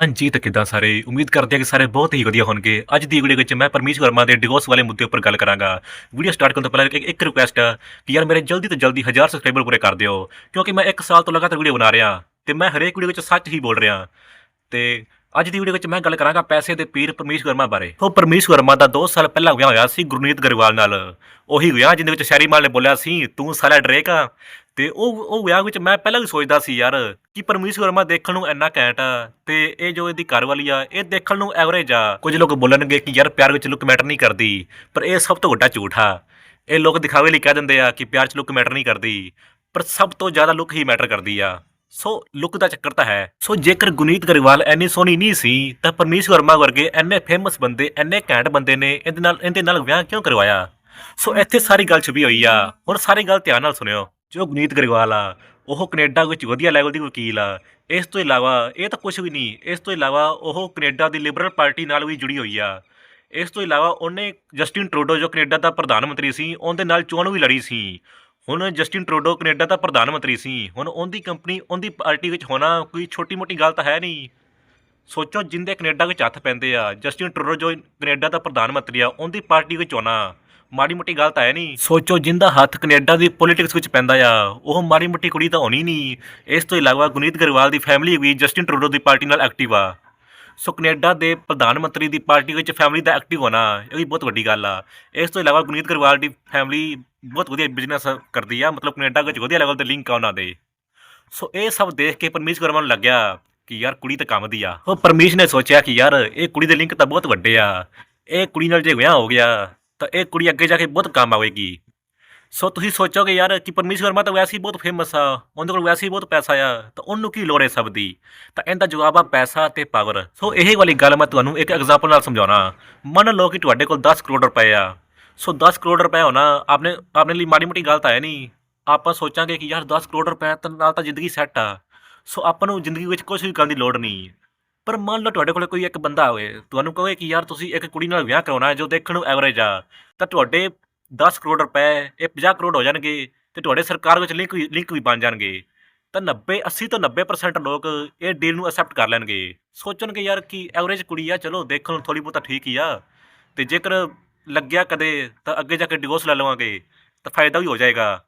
ਹਾਂਜੀ, ਤਾਂ ਕਿੱਦਾਂ ਸਾਰੇ? ਉਮੀਦ ਕਰਦੇ ਹਾਂ ਕਿ ਸਾਰੇ ਬਹੁਤ ਹੀ ਵਧੀਆ ਹੋਣਗੇ। ਅੱਜ ਦੀ ਵੀਡੀਓ ਵਿੱਚ ਮੈਂ ਪਰਮੇਸ਼ ਵਰਮਾ ਦੇ ਡਿਵੋਰਸ ਵਾਲੇ ਮੁੱਦੇ ਉੱਪਰ ਗੱਲ ਕਰਾਂਗਾ। ਵੀਡੀਓ ਸਟਾਰਟ ਕਰਨ ਤੋਂ ਪਹਿਲਾਂ ਇੱਕ ਇੱਕ ਰਿਕੁਐਸਟ ਹੈ ਕਿ ਯਾਰ ਮੇਰੇ ਜਲਦੀ ਤੋਂ ਜਲਦੀ 1000 ਸਬਸਕ੍ਰਾਈਬਰ ਪੂਰੇ ਕਰ ਦਿਓ। ਕਿਉਂਕਿ ਮੈਂ 1 ਸਾਲ ਤੋਂ ਲਗਾਤਾਰ ਵੀਡੀਓ ਬਣਾ ਰਿਹਾ ਤੇ ਮੈਂ ਹਰੇਕ ਵੀਡੀਓ ਵਿੱਚ ਸੱਚ ਹੀ ਬੋਲ ਰਿਹਾ। ਤੇ ਅੱਜ ਦੀ ਵੀਡੀਓ ਵਿੱਚ ਮੈਂ ਗੱਲ ਕਰਾਂਗਾ ਪੈਸੇ ਦੇ ਪੀਰ ਪਰਮੇਸ਼ ਵਰਮਾ ਬਾਰੇ। ਉਹ ਪਰਮੇਸ਼ ਵਰਮਾ ਦਾ 2 ਸਾਲ ਪਹਿਲਾਂ ਵਿਆਹ ਹੋਇਆ ਸੀ ਗੁਰਨੀਤ ਗਰੇਵਾਲ ਨਾਲ। ਉਹੀ ਵਿਆਹ ਜਿਹਦੇ ਵਿੱਚ ਸ਼ੈਰੀ ਮਾਲ ਨੇ ਬੋਲਿਆ, ਸੀ, ਤੂੰ ਸਾਲਾ ਡਰੇਕਾ ਤੇ ਉਹ ਉਹ ਵਿਆਹ ਵਿੱਚ ਮੈਂ ਪਹਿਲਾਂ ਵੀ ਸੋਚਦਾ ਸੀ ਯਾਰ ਕਿ ਪਰਮੇਸ਼ ਵਰਮਾ ਦੇਖਣ ਨੂੰ ਇੰਨਾ ਘੈਂਟ ਆ ਤੇ ਇਹ ਜੋ ਇਹਦੀ ਘਰਵਾਲੀ ਆ, ਇਹ ਦੇਖਣ ਨੂੰ ਐਵਰੇਜ ਆ। ਕੁਝ ਲੋਕ ਬੋਲਣਗੇ ਕਿ ਯਾਰ ਪਿਆਰ ਵਿੱਚ ਲੁੱਕ ਮੈਟਰ ਨਹੀਂ ਕਰਦੀ, ਪਰ ਇਹ ਸਭ ਤੋਂ ਵੱਡਾ ਝੂਠ ਆ। ਇਹ ਲੋਕ ਦਿਖਾਵੇ ਲਈ ਕਹਿ ਦਿੰਦੇ ਆ ਕਿ ਪਿਆਰ 'ਚ ਲੁੱਕ ਮੈਟਰ ਨਹੀਂ ਕਰਦੀ, ਪਰ ਸਭ ਤੋਂ ਜ਼ਿਆਦਾ ਲੁੱਕ ਹੀ ਮੈਟਰ ਕਰਦੀ ਆ। ਸੋ ਲੁੱਕ ਦਾ ਚੱਕਰ ਤਾਂ ਹੈ। ਸੋ ਜੇਕਰ ਗੁਨੀਤ ਗਰੇਵਾਲ ਐਨੀ ਸੋਹਣੀ ਨਹੀਂ ਸੀ, ਤਾਂ ਪਰਮੇਸ਼ ਵਰਮਾ ਵਰਗੇ ਐਨੇ ਫੇਮਸ ਬੰਦੇ ਐਨੇ ਘੈਂਟ ਬੰਦੇ ਨੇ ਇਹਦੇ ਨਾਲ ਇਹਦੇ ਨਾਲ ਵਿਆਹ ਕਿਉਂ ਕਰਵਾਇਆ? ਸੋ ਇੱਥੇ ਸਾਰੀ ਗੱਲ ਛੁਪੀ ਹੋਈ ਆ। ਹੁਣ ਸਾਰੀ ਗੱਲ ਧਿਆਨ ਨਾਲ ਸੁਣਿਓ। ਜੋ ਗੁਨੀਤ ਗਰੇਵਾਲ ਆ, ਉਹ ਕੈਨੇਡਾ ਵਿੱਚ ਵਧੀਆ ਲੈਵਲ ਦੀ ਵਕੀਲ ਆ। ਇਸ ਤੋਂ ਇਲਾਵਾ, ਇਹ ਤਾਂ ਕੁਝ ਵੀ ਨਹੀਂ, ਇਸ ਤੋਂ ਇਲਾਵਾ ਉਹ ਕੈਨੇਡਾ ਦੀ ਲਿਬਰਲ ਪਾਰਟੀ ਨਾਲ ਵੀ ਜੁੜੀ ਹੋਈ ਆ। ਇਸ ਤੋਂ ਇਲਾਵਾ ਉਹਨੇ ਜਸਟਿਨ ਟਰੂਡੋ ਜੋ ਕੈਨੇਡਾ ਦਾ ਪ੍ਰਧਾਨ ਮੰਤਰੀ ਸੀ, ਉਹਦੇ ਨਾਲ ਚੋਣ ਵੀ ਲੜੀ ਸੀ। ਹੁਣ ਜਸਟਿਨ ਟਰੂਡੋ ਕੈਨੇਡਾ ਦਾ ਪ੍ਰਧਾਨ ਮੰਤਰੀ ਸੀ। ਹੁਣ ਉਹਦੀ ਕੰਪਨੀ ਉਹਦੀ ਪਾਰਟੀ ਵਿੱਚ ਹੋਣਾ ਕੋਈ ਛੋਟੀ-ਮੋਟੀ ਗੱਲ ਤਾਂ ਹੈ ਨਹੀਂ। ਸੋਚੋ ਜਿੰਦੇ ਕੈਨੇਡਾ ਵਿੱਚ ਹੱਥ ਪੈਂਦੇ ਆ। ਜਸਟਿਨ ਟਰੂਡੋ ਜੋ ਕੈਨੇਡਾ ਦਾ ਪ੍ਰਧਾਨ ਮੰਤਰੀ ਆ, ਉਹਦੀ ਪਾਰਟੀ ਵਿੱਚ ਹੋਣਾ। ਮਾੜੀ ਮੋਟੀ ਗੱਲ ਤਾਂ ਹੈ ਨਹੀਂ। ਸੋਚੋ ਜਿੰਦਾ ਹੱਥ ਕੈਨੇਡਾ ਦੀ ਪੋਲਿਟਿਕਸ ਵਿੱਚ ਪੈਂਦਾ ਆ, ਉਹ ਮਾੜੀ ਮੋਟੀ ਕੁੜੀ ਤਾਂ ਹੋਣੀ ਨਹੀਂ। ਇਸ ਤੋਂ ਇਲਾਵਾ ਗੁਨੀਤ ਗਰੇਵਾਲ ਦੀ ਫੈਮਿਲੀ ਵੀ ਜਸਟਿਨ ਟਰੂਡੋ ਦੀ ਪਾਰਟੀ ਨਾਲ ਐਕਟਿਵ ਆ। ਸੋ ਕੈਨੇਡਾ ਦੇ ਪ੍ਰਧਾਨ ਮੰਤਰੀ ਦੀ ਪਾਰਟੀ ਵਿੱਚ ਫੈਮਿਲੀ ਦਾ ਐਕਟਿਵ ਹੋਣਾ, ਇਹ ਵੀ ਬਹੁਤ ਵੱਡੀ ਗੱਲ ਆ। ਇਸ ਤੋਂ ਇਲਾਵਾ ਗੁਨੀਤ ਗਰੇਵਾਲ ਦੀ ਫੈਮਿਲੀ ਬਹੁਤ ਵਧੀਆ ਬਿਜ਼ਨਸ ਕਰਦੀ ਆ, ਮਤਲਬ ਕੈਨੇਡਾ ਵਿੱਚ ਵਧੀਆ ਲੈਵਲ ਤੇ ਲਿੰਕ ਆ ਉਹਨਾਂ ਦੇ। ਸੋ ਇਹ ਸਭ ਦੇਖ ਕੇ ਪਰਮੇਸ਼ ਵਰਮਾ ਨੂੰ ਲੱਗਿਆ ਕਿ ਯਾਰ ਕੁੜੀ ਤਾਂ ਕੰਮ ਦੀ ਆ। ਉਹ ਪਰਮੇਸ਼ ਨੇ ਸੋਚਿਆ ਕਿ ਯਾਰ, ਇਹ ਕੁੜੀ ਦੇ ਲਿੰਕ ਤਾਂ ਬਹੁਤ ਵੱਡੇ ਆ। ਇਹ ਕੁੜੀ ਨਾਲ ਜੇ ਵਿਆਹ ਹੋ ਗਿਆ ਤਾਂ ਇਹ ਕੁੜੀ ਅੱਗੇ ਜਾ ਕੇ ਬਹੁਤ ਕੰਮ ਆਵੇਗੀ। ਸੋ ਤੁਸੀਂ ਸੋਚੋਗੇ, ਯਾਰ, ਕਿ ਪਰਮੇਸ਼ ਵਰਮਾ ਤਾਂ ਵੈਸੇ ਹੀ ਬਹੁਤ ਫੇਮਸ ਆ, ਉਹਦੇ ਕੋਲ ਵੈਸੇ ਹੀ ਬਹੁਤ ਪੈਸਾ ਆ, ਤਾਂ ਉਹਨੂੰ ਕੀ ਲੋੜ ਹੈ ਸਭ ਦੀ? ਤਾਂ ਇਹਦਾ ਜਵਾਬ ਆ ਪੈਸਾ ਤੇ ਪਾਵਰ ਸੋ ਇਹ ਵਾਲੀ ਗੱਲ ਮੈਂ ਤੁਹਾਨੂੰ ਇੱਕ ਐਗਜ਼ਾਮਪਲ ਨਾਲ ਸਮਝਾਉਣਾ। ਮੰਨ ਲਓ ਕਿ ਤੁਹਾਡੇ ਕੋਲ 10 ਕਰੋੜ ਰੁਪਏ ਆ। ਸੋ 10 ਕਰੋੜ ਰੁਪਏ ਹੋਣਾ ਆਪਣੇ ਆਪਣੇ ਲਈ ਮਾੜੀ ਮੋਟੀ ਗੱਲ ਤਾਂ ਹੈ ਨਹੀਂ। ਆਪਾਂ ਸੋਚਾਂਗੇ ਕਿ ਯਾਰ 10 ਕਰੋੜ ਰੁਪਏ ਤਾਂ ਨਾਲ ਤਾਂ ਜ਼ਿੰਦਗੀ ਸੈੱਟ ਆ। ਸੋ ਆਪਾਂ ਨੂੰ ਜ਼ਿੰਦਗੀ ਵਿੱਚ ਕੁਝ ਵੀ ਕਰਨ ਦੀ ਲੋੜ ਨਹੀਂ। ਪਰ ਮੰਨ ਲਓ ਤੁਹਾਡੇ ਕੋਲ ਕੋਈ ਇੱਕ ਬੰਦਾ ਹੋਵੇ, ਤੁਹਾਨੂੰ ਕਹੇ ਕਿ ਯਾਰ ਤੁਸੀਂ ਇੱਕ ਕੁੜੀ ਨਾਲ ਵਿਆਹ ਕਰਾਉਣਾ ਹੈ ਜੋ ਦੇਖਣ ਨੂੰ ਐਵਰੇਜ ਆ, ਤਾਂ ਤੁਹਾਡੇ 10 ਕਰੋੜ ਰੁਪਏ, ਇਹ 50 ਕਰੋੜ ਹੋ ਜਾਣਗੇ ਤੇ ਤੁਹਾਡੇ ਸਰਕਾਰ ਵਿੱਚ ਲਿੰਕ ਵੀ ਲਿੰਕ ਵੀ ਬਣ ਜਾਣਗੇ। ਤਾਂ 90 80 ਤੋਂ 90% ਲੋਕ ਇਹ ਡੀਲ ਨੂੰ ਅਸੈਪਟ ਕਰ ਲੈਣਗੇ। ਸੋਚਣਗੇ ਯਾਰ ਕਿ ਐਵਰੇਜ ਕੁੜੀ ਆ, ਚਲੋ ਦੇਖਣ ਨੂੰ ਥੋੜੀ ਬਹੁਤਾ ਠੀਕ ਹੀ ਆ, ਤੇ ਜੇਕਰ ਲੱਗਿਆ ਕਦੇ, ਤਾਂ ਅੱਗੇ ਜਾ ਕੇ ਡਿਵੋਰਸ ਲੈ ਲਵਾਂਗੇ, ਤਾਂ ਫਾਇਦਾ ਵੀ ਹੋ ਜਾਏਗਾ।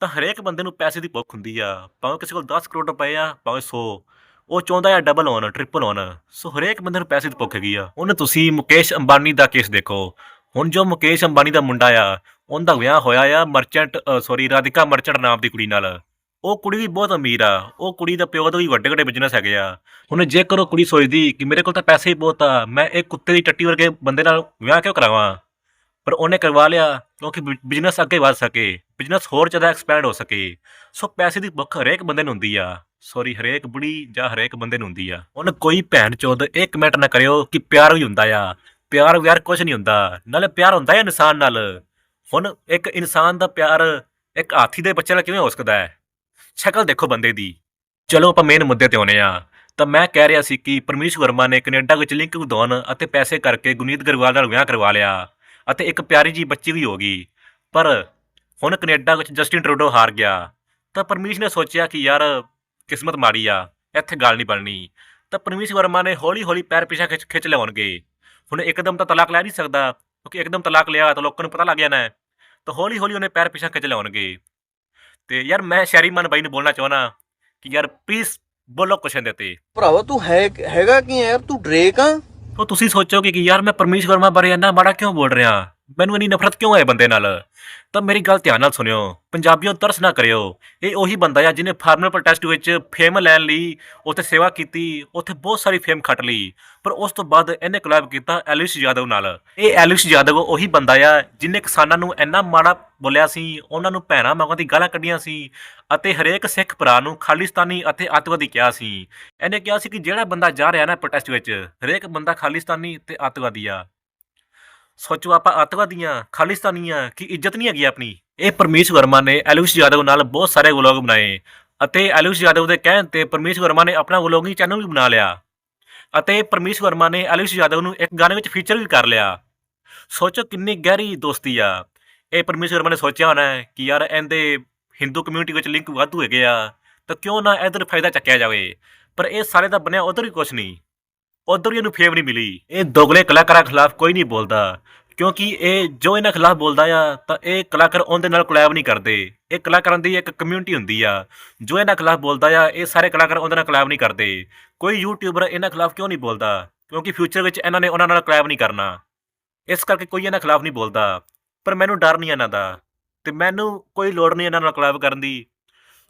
ਤਾਂ ਹਰੇਕ ਬੰਦੇ ਨੂੰ ਪੈਸੇ ਦੀ ਭੁੱਖ ਹੁੰਦੀ ਆ, ਭਾਵੇਂ ਕਿਸੇ ਕੋਲ 10 ਕਰੋੜ ਰੁਪਏ ਆ, ਭਾਵੇਂ 100 ਉਹ ਚਾਹੁੰਦਾ ਆ ਡਬਲ ਹੋਣ ਟ੍ਰਿਪਲ ਹੋਣ ਸੋ ਹਰੇਕ ਬੰਦੇ ਨੂੰ ਪੈਸੇ ਦੀ ਭੁੱਖ ਹੈਗੀ ਆ। ਹੁਣ ਤੁਸੀਂ ਮੁਕੇਸ਼ ਅੰਬਾਨੀ ਦਾ ਕੇਸ ਦੇਖੋ। ਹੁਣ ਜੋ ਮੁਕੇਸ਼ ਅੰਬਾਨੀ ਦਾ ਮੁੰਡਾ ਆ, ਉਹਦਾ ਵਿਆਹ ਹੋਇਆ ਆ ਮਰਚੈਂਟ ਸੌਰੀ ਰਾਧਿਕਾ ਮਰਚੈਂਟ ਨਾਮ ਦੀ ਕੁੜੀ ਨਾਲ। ਉਹ ਕੁੜੀ ਵੀ ਬਹੁਤ ਅਮੀਰ ਆ। ਉਹ ਕੁੜੀ ਦਾ ਪਿਓ ਦਾ ਵੀ ਵੱਡੇ ਵੱਡੇ ਬਿਜ਼ਨਸ ਹੈਗੇ ਆ। ਹੁਣ ਜੇਕਰ ਉਹ ਕੁੜੀ ਸੋਚਦੀ ਕਿ ਮੇਰੇ ਕੋਲ ਤਾਂ ਪੈਸੇ ਹੀ ਬਹੁਤ ਆ, ਮੈਂ ਇੱਕ ਕੁੱਤੇ ਦੀ ਟੱਟੀ ਵਰਗੇ ਬੰਦੇ ਨਾਲ ਵਿਆਹ ਕਿਉਂ ਕਰਾਵਾਂ? ਪਰ ਉਹਨੇ ਕਰਵਾ ਲਿਆ ਕਿਉਂਕਿ ਬਿਜ਼ਨਸ ਅੱਗੇ ਵਧ ਸਕੇ। ਬਿਜ਼ਨਸ ਹੋਰ ਜ਼ਿਆਦਾ ਐਕਸਪੈਂਡ ਹੋ ਸਕੇ। ਸੋ ਪੈਸੇ ਦੀ ਭੁੱਖ ਹਰੇਕ ਬੰਦੇ ਨੂੰ ਹੁੰਦੀ ਆ। ਸੌਰੀ, ਹਰੇਕ ਬੁੜੀ ਜਾਂ ਹਰੇਕ ਬੰਦੇ ਨੂੰ ਹੁੰਦੀ ਆ। ਹੁਣ ਕੋਈ ਭੈਣ ਚੋਦ ਇੱਕ ਕਮੈਂਟ ਨਾ ਕਰਿਓ ਕਿ ਪਿਆਰ ਵੀ ਹੁੰਦਾ ਆ। ਪਿਆਰ ਵਿਆਰ ਕੁਝ ਨਹੀਂ ਹੁੰਦਾ। ਨਾਲੇ ਪਿਆਰ ਹੁੰਦਾ ਹੈ ਇਨਸਾਨ ਨਾਲ। ਹੁਣ ਇੱਕ ਇਨਸਾਨ ਦਾ ਪਿਆਰ ਇੱਕ ਹਾਥੀ ਦੇ ਬੱਚੇ ਨਾਲ ਕਿਵੇਂ ਹੋ ਸਕਦਾ ਹੈ? ਸ਼ਕਲ ਦੇਖੋ ਬੰਦੇ ਦੀ। ਚਲੋ ਆਪਾਂ ਮੇਨ ਮੁੱਦੇ ਤੇ ਆਉਨੇ ਆ ਤਾਂ ਮੈਂ ਕਹਿ ਰਿਹਾ ਸੀ ਕਿ ਪਰਮੇਸ਼ ਵਰਮਾ ਨੇ ਕੈਨੇਡਾ ਵਿੱਚ ਲਿੰਕ ਵਧਾਉਣ ਅਤੇ ਪੈਸੇ ਕਰਕੇ ਗੁਨੀਤ ਗਰਵਾਲ ਨਾਲ ਵਿਆਹ ਕਰਵਾ ਲਿਆ ਅਤੇ ਇੱਕ ਪਿਆਰੀ ਜੀ ਬੱਚੀ ਵੀ ਹੋ ਗਈ। ਪਰ ਹੁਣ ਕੈਨੇਡਾ ਵਿੱਚ ਜਸਟਿਨ ਟਰੂਡੋ ਹਾਰ ਗਿਆ। ਤਾਂ ਪਰਮੇਸ਼ ਨੇ ਸੋਚਿਆ ਕਿ ਯਾਰ ਕਿਸਮਤ ਮਾੜੀ ਆ ਇੱਥੇ ਗੱਲ ਨਹੀਂ ਬਣਨੀ। ਤਾਂ ਪਰਮੇਸ਼ ਵਰਮਾ ਨੇ ਹੌਲੀ ਹੌਲੀ ਪੈਰ ਪਿਛਾ ਖਿੱਚ ਖਿੱਚ ਲਿਆਉਣਗੇ। ਹੁਣ ਇੱਕਦਮ ਤਾਂ ਤਲਾਕ ਲੈ ਨਹੀਂ ਸਕਦਾ ਕਿਉਂਕਿ ਇੱਕਦਮ ਤਲਾਕ ਲਿਆ ਤਾਂ ਲੋਕਾਂ ਨੂੰ ਪਤਾ ਲੱਗ ਜਾਣਾ ਤਾਂ ਹੌਲੀ ਹੌਲੀ ਉਹਨੇ ਪੈਰ ਪਿਛਾ ਖਿੱਚ ਲਿਆਉਣਗੇ। ਤੇ ਯਾਰ ਮੈਂ ਸ਼ੈਰੀਮਨ ਬਾਈ ਨੂੰ ਬੋਲਣਾ ਚਾਹਣਾ ਕਿ ਯਾਰ ਪਲੀਜ਼ ਬੋਲੋ ਕੁਛ ਇਹਦੇ ਤੇ ਭਰਾਵਾ ਤੂੰ ਹੈ ਹੈਗਾ ਕੀ ਹੈ ਯਾਰ? ਤੂੰ ਡਰੇਕ ਆ? ਉਹ ਤੁਸੀਂ ਸੋਚੋਗੇ ਕਿ ਯਾਰ ਮੈਂ ਪਰਮੇਸ਼ ਵਰਮਾ ਬਾਰੇ ਇੰਨਾ ਮਾੜਾ ਕਿਉਂ ਬੋਲ ਰਿਹਾ? ਮੈਨੂੰ ਇੰਨੀ ਨਫ਼ਰਤ ਕਿਉਂ ਹੈ ਬੰਦੇ ਨਾਲ? ਤਾਂ ਮੇਰੀ ਗੱਲ ਧਿਆਨ ਨਾਲ ਸੁਣਿਓ। ਪੰਜਾਬੀਓ, ਤਰਸ ਨਾ ਕਰਿਓ। ਇਹ ਉਹੀ ਬੰਦਾ ਆ ਜਿਹਨੇ ਫਾਰਮਰ ਪ੍ਰੋਟੈਸਟ ਵਿੱਚ ਫੇਮ ਲੈਣ ਲਈ, ਉੱਥੇ ਸੇਵਾ ਕੀਤੀ, ਉੱਥੇ ਬਹੁਤ ਸਾਰੀ ਫੇਮ ਖੱਟ ਲਈ। ਪਰ ਉਸ ਤੋਂ ਬਾਅਦ ਇਹਨੇ ਕੋਲੈਬ ਕੀਤਾ ਐਲਿਸ ਯਾਦਵ ਨਾਲ। ਇਹ ਐਲਿਸ ਯਾਦਵ ਉਹੀ ਬੰਦਾ ਆ ਜਿਹਨੇ ਕਿਸਾਨਾਂ ਨੂੰ ਇੰਨਾ ਮਾੜਾ ਬੋਲਿਆ ਸੀ, ਉਹਨਾਂ ਨੂੰ ਭੈਣਾ ਮਾਵਾਂ ਦੀ ਗਾਲਾਂ ਕੱਢੀਆਂ ਸੀ ਅਤੇ ਹਰੇਕ ਸਿੱਖ ਭਰਾ ਨੂੰ ਖਾਲਿਸਤਾਨੀ ਅਤੇ ਅੱਤਵਾਦੀ ਕਿਹਾ ਸੀ। ਇਹਨੇ ਕਿਹਾ ਸੀ ਕਿ ਜਿਹੜਾ ਬੰਦਾ ਜਾ ਰਿਹਾ ਨਾ ਪ੍ਰੋਟੈਸਟ ਵਿੱਚ, ਹਰੇਕ ਬੰਦਾ ਖਾਲਿਸਤਾਨੀ ਤੇ ਅੱਤਵਾਦੀ ਆ। ਸੋਚੋ ਆਪਾਂ ਅੱਤਵਾਦੀਆਂ, ਖਾਲਿਸਤਾਨੀਆਂ, ਕੀ ਇੱਜ਼ਤ ਨਹੀਂ ਹੈਗੀ ਆਪਣੀ? ਇਹ ਪਰਮੇਸ਼ ਵਰਮਾ ਨੇ ਐਲਵਿਸ ਯਾਦਵ ਨਾਲ ਬਹੁਤ ਸਾਰੇ ਵਲੌਗ ਬਣਾਏ ਅਤੇ ਐਲਵਿਸ ਯਾਦਵ ਦੇ ਕਹਿਣ ਤੇ ਪਰਮੇਸ਼ ਵਰਮਾ ਨੇ ਆਪਣਾ ਵਲੌਗਿੰਗ ਚੈਨਲ ਵੀ ਬਣਾ ਲਿਆ ਅਤੇ ਪਰਮੇਸ਼ ਵਰਮਾ ਨੇ ਐਲਵਿਸ ਯਾਦਵ ਨੂੰ ਇੱਕ ਗਾਣੇ ਵਿੱਚ ਫੀਚਰ ਵੀ ਕਰ ਲਿਆ। ਸੋਚੋ ਕਿੰਨੀ ਗਹਿਰੀ ਦੋਸਤੀ ਆ। ਇਹ ਪਰਮੇਸ਼ ਵਰਮਾ ਨੇ ਸੋਚਿਆ ਹੋਣਾ ਹੈ ਕਿ ਯਾਰ ਇਹਦੇ ਹਿੰਦੂ ਕਮਿਊਨਿਟੀ ਵਿੱਚ ਲਿੰਕ ਵਾਧੂ ਹੈਗੇ ਆ ਤਾਂ ਕਿਉਂ ਨਾ ਇਧਰ ਫਾਇਦਾ ਚੱਕਿਆ ਜਾਵੇ। ਪਰ ਇਹ ਸਾਰੇ ਦਾ ਬਣਿਆ ਉਧਰ ਹੀ ਕੁਝ ਨਹੀਂ। ਉਧਰ ਹੀ ਇਹਨੂੰ ਫੇਮ ਨਹੀਂ ਮਿਲੀ। ਇਹ ਦੋਗਲੇ ਕਲਾਕਾਰਾਂ ਖਿਲਾਫ ਕੋਈ ਨਹੀਂ ਬੋਲਦਾ। ਕਿਉਂਕਿ ਇਹ ਜੋ ਇਹਨਾਂ ਖਿਲਾਫ ਬੋਲਦਾ ਆ, ਤਾਂ ਇਹ ਕਲਾਕਾਰ ਉਹਦੇ ਨਾਲ ਕੋਲੈਬ ਨਹੀਂ ਕਰਦੇ। ਇਹ ਕਲਾਕਾਰਾਂ ਦੀ ਇੱਕ ਕਮਿਊਨਿਟੀ ਹੁੰਦੀ ਆ। ਜੋ ਇਹਨਾਂ ਖਿਲਾਫ ਬੋਲਦਾ ਆ, ਇਹ ਸਾਰੇ ਕਲਾਕਾਰ ਉਹਦੇ ਨਾਲ ਕੋਲੈਬ ਨਹੀਂ ਕਰਦੇ। ਕੋਈ ਯੂਟਿਊਬਰ ਇਹਨਾਂ ਖਿਲਾਫ ਕਿਉਂ ਨਹੀਂ ਬੋਲਦਾ? ਕਿਉਂਕਿ ਫਿਊਚਰ ਵਿੱਚ ਇਹਨਾਂ ਨੇ ਉਹਨਾਂ ਨਾਲ ਕੋਲੈਬ ਨਹੀਂ ਕਰਨਾ। ਇਸ ਕਰਕੇ ਕੋਈ ਇਹਨਾਂ ਖਿਲਾਫ ਨਹੀਂ ਬੋਲਦਾ। ਪਰ ਮੈਨੂੰ ਡਰ ਨਹੀਂ ਇਹਨਾਂ ਦਾ। ਤੇ ਮੈਨੂੰ ਕੋਈ ਲੋੜ ਨਹੀਂ ਇਹਨਾਂ ਨਾਲ ਕੋਲੈਬ ਕਰਨ ਦੀ।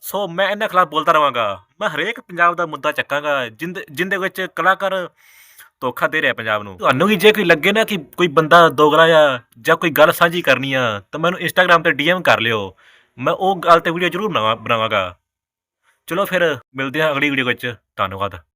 ਸੋ ਮੈਂ ਇਹਨਾਂ ਖਿਲਾਫ ਬੋਲਦਾ ਰਵਾਂਗਾ ਮੈਂ ਹਰੇਕ ਪੰਜਾਬ ਦਾ ਮੁੱਦਾ ਚੱਕਾਂਗਾ, ਜਿੰਦ, ਜਿੰਦੇ ਵਿੱਚ ਕਲਾਕਾਰ ਧੋਖਾ ਦੇ ਰਿਹਾ ਪੰਜਾਬ ਨੂੰ। ਤੁਹਾਨੂੰ ਵੀ ਜੇ ਕੋਈ ਲੱਗੇ ਨਾ ਕਿ ਕੋਈ ਬੰਦਾ ਦੋਗਲਾ ਆ ਜਾਂ ਕੋਈ ਗੱਲ ਸਾਂਝੀ ਕਰਨੀ ਆ, ਤਾਂ ਮੈਨੂੰ ਇੰਸਟਾਗ੍ਰam ਤੇ ਡੀਐਮ ਕਰ ਲਿਓ। ਮੈਂ ਉਹ ਗੱਲ ਤੇ ਵੀਡੀਓ ਜ਼ਰੂਰ ਬਣਾਵਾਂ- ਬਣਾਵਾਂਗਾ। ਚਲੋ ਫਿਰ ਮਿਲਦੇ ਹਾਂ ਅਗਲੀ ਵੀਡੀਓ ਵਿੱਚ। ਧੰਨਵਾਦ।